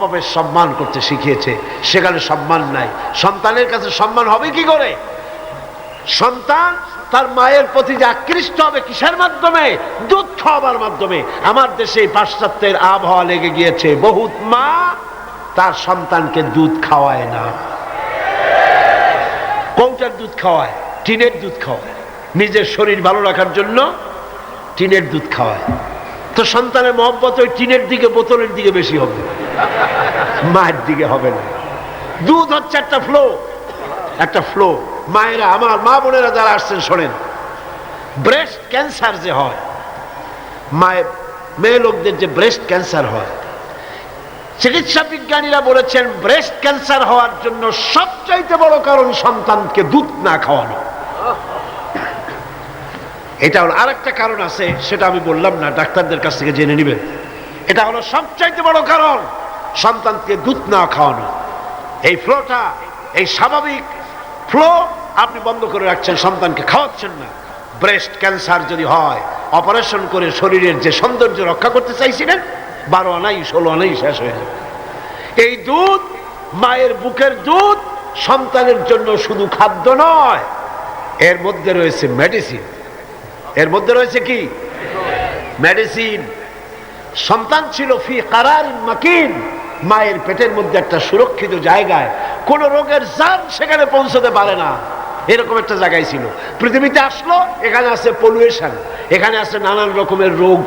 বাপের সম্মান করতে শিখিয়েছে, সেখানে সম্মান নাই। সন্তানের কাছে সম্মান হবে কি করে? সন্তান তার মায়ের প্রতি যে আকৃষ্ট হবে কিসের মাধ্যমে? দুধ খাওয়াবার মাধ্যমে। আমার দেশে পাশ্চাত্যের আবহাওয়া লেগে গিয়েছে। বহুত মা তার সন্তানকে দুধ খাওয়ায় না। কৌটার দুধ খাওয়ায়? টিনের দুধ খাওয়ায়। নিজের শরীর ভালো রাখার জন্য টিনের দুধ খাওয়ায়। তো সন্তানের মহব্বত ওই টিনের দিকে, বোতলের দিকে বেশি হবে। মায়ের দিকে হবে না। দুধ হচ্ছে একটা ফ্লো একটা ফ্লো মায়েরা, আমার মা বোনেরা যারা আসছেন, শোনেন। ব্রেস্ট ক্যান্সার যে হয়, মায়ের, মেয়ে লোকদের যে ব্রেস্ট ক্যান্সার হয়, চিকিৎসা বিজ্ঞানীরা বলেছেন ব্রেস্ট ক্যান্সার হওয়ার জন্য সবচাইতে বড় কারণ সন্তানকে দুধ না খাওয়ানো। এটা হলো আরেকটা কারণ আছে, সেটা আমি বললাম না, ডাক্তারদের কাছ থেকে জেনে নেবেন এটা হলো সবচাইতে বড় কারণ, সন্তানকে দুধ না খাওয়ানো। এই ফ্লোটা, এই স্বাভাবিক ফ্লো আপনি বন্ধ করে রাখছেন, সন্তানকে খাওয়াচ্ছেন না। ব্রেস্ট ক্যান্সার যদি হয়, অপারেশন করে শরীরের যে সৌন্দর্য রক্ষা করতে চাইছিলেন, বারো আনাই, ষোলো আনাই শেষ হয়ে যাবে। এই দুধ, মায়ের বুকের দুধ, সন্তানের জন্য শুধু খাদ্য নয়, এর মধ্যে রয়েছে মেডিসিন এর মধ্যে রয়েছে কি? মেডিসিন সন্তান ছিল ফি কারার মাকিন। মায়ের পেটের মধ্যে একটা সুরক্ষিত জায়গায় কোন রোগের জান সেখানে পৌঁছতে পারে না। এরকম একটা জায়গায় ছিল। পৃথিবীতে আসলো, এখানে আছে পলুয়েশন এখানে আছে নানান রকমের রোগ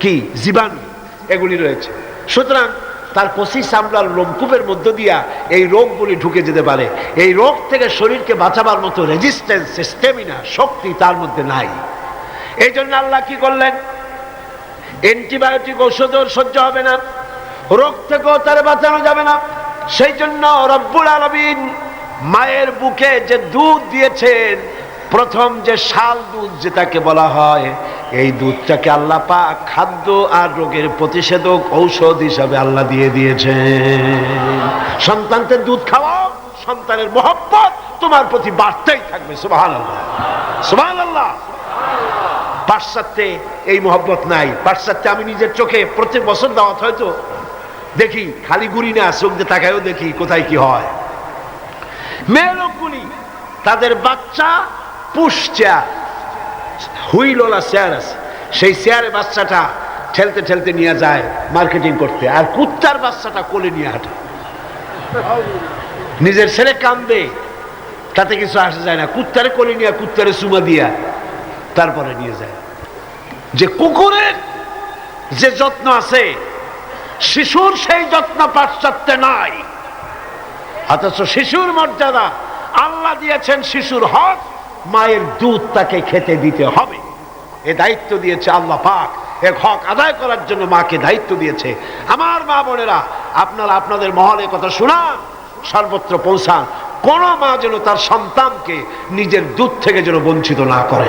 কি, জীবাণু, এগুলি রয়েছে। সুতরাং তার কষি চামড়ার লোমকূপের মধ্য দিয়া এই রোগগুলি ঢুকে যেতে পারে। এই রোগ থেকে শরীরকে বাঁচাবার মতো রেজিস্ট্যান্স স্টেমিনা শক্তি তার মধ্যে নাই। এই জন্য আল্লাহ কি করলেন? অ্যান্টিবায়োটিক ঔষধও সহ্য হবে না, রোগ থেকেও তার বাঁচানো যাবে না। সেই জন্য রব্বুল আলমিন মায়ের বুকে যে দুধ দিয়েছেন, প্রথম যে শাল দুধ যেটাকে বলা হয়, এই দুধটাকে আল্লাহ পাক খাদ্য আর রোগের প্রতিষেধক ঔষধ হিসাবে আল্লাহ দিয়ে দিয়েছেন। সন্তানকে দুধ খাওয়াও, সন্তানের মহব্বত তোমার প্রতি বাড়তেই থাকবে সুবাহান আল্লাহ সুবাহান আল্লাহ পাশ্চাত্যে এই মহব্বত নাই। পাশ্চাত্যে আমি নিজের চোখে প্রত্যেক বছর দাওয়াত হয়তো দেখি, খালি গুড়ি না, চোখ দিয়ে তাকায়ও দেখি কোথায় কি হয়। মেয়ে লোকগুলি তাদের বাচ্চা পুষ চেয়ার হুইলোলা চেয়ার আছে। সেই চেয়ারে বাচ্চাটা ঠেলতে ঠেলতে নিয়ে যায় মার্কেটিং করতে, আর কুত্তার বাচ্চাটা কোলে নিয়ে হাঁটে। নিজের ছেলে কান্দে, তাতে কিছু আসা যায় না। কুত্তারে কোলে নিয়ে, কুত্তারে চুমা দিয়া তারপরে নিয়ে যায়। যে কুকুরের যে যত্ন আছে, শিশুর সেই যত্ন পাশ্চাত্যে নাই। অথচ শিশুর মর্যাদা আল্লাহ দিয়েছেন শিশুর হক, মায়ের দুধ তাকে খেতে দিতে হবে। এ দায়িত্ব দিয়েছে আল্লাহ পাক। এ হক আদায় করার জন্য মাকে দায়িত্ব দিয়েছে। আমার মা বোনেরা, আপনারা আপনাদের মহলে কথা শোনান, সর্বত্র পৌঁছান। কোন মা যেন তার সন্তানকে নিজের দুধ থেকে যেন বঞ্চিত না করে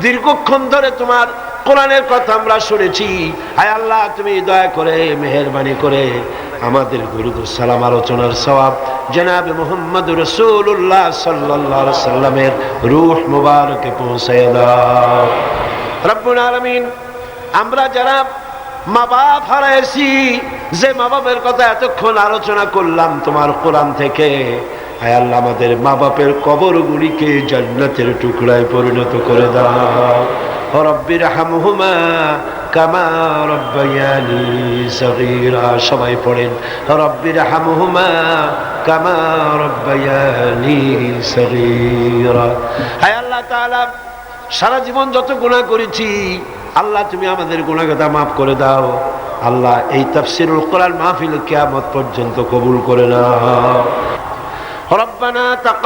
দীর্ঘক্ষণ ধরে তোমার কোরআনের কথা আমরা শুনেছি। হায় আল্লাহ, তুমি দয়া করে, মেহরবানি করে আমাদের গুরুদ সালাম আলোচনার সবাব জনাব মোহাম্মদ রসুল্লাহ সাল্লাহ সাল্লামের রুহ মুবারকে পৌঁছে দাও। আলমিন, আমরা যারা মা বাপ হারাইছি, যে মা বাপের কথা এতক্ষণ আলোচনা করলাম তোমার কোরআন থেকে আয় আল্লাহ, আমাদের মা বাপের কবরগুলিকে জান্নাতের টুকরায় পরিণত করে দাও। রব্বির হামহুমা কামা রব্বায়ানি সগীরা। সবাই পড়েন রব্বির হামহুমা কামা রব্বায়ানি সগীরা। হায় আল্লাহ তাআলা, সারা জীবন যত গুণা করেছি, আল্লাহ তুমি আমাদের গুণাগতা মাফ করে দাও। আল্লাহ এই তাফসিরুল কোরআন মাহফিল কেয়ামত পর্যন্ত কবুল করে নাও।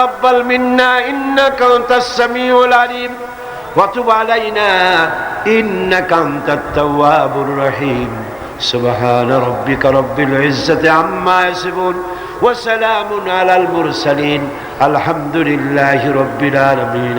تقبل منا إنك أنت السميع العليم وتب علينا إنك أنت التواب الرحيم سبحان ربك رب العزة عما يصفون وسلام على المرسلين الحمد لله رب العالمين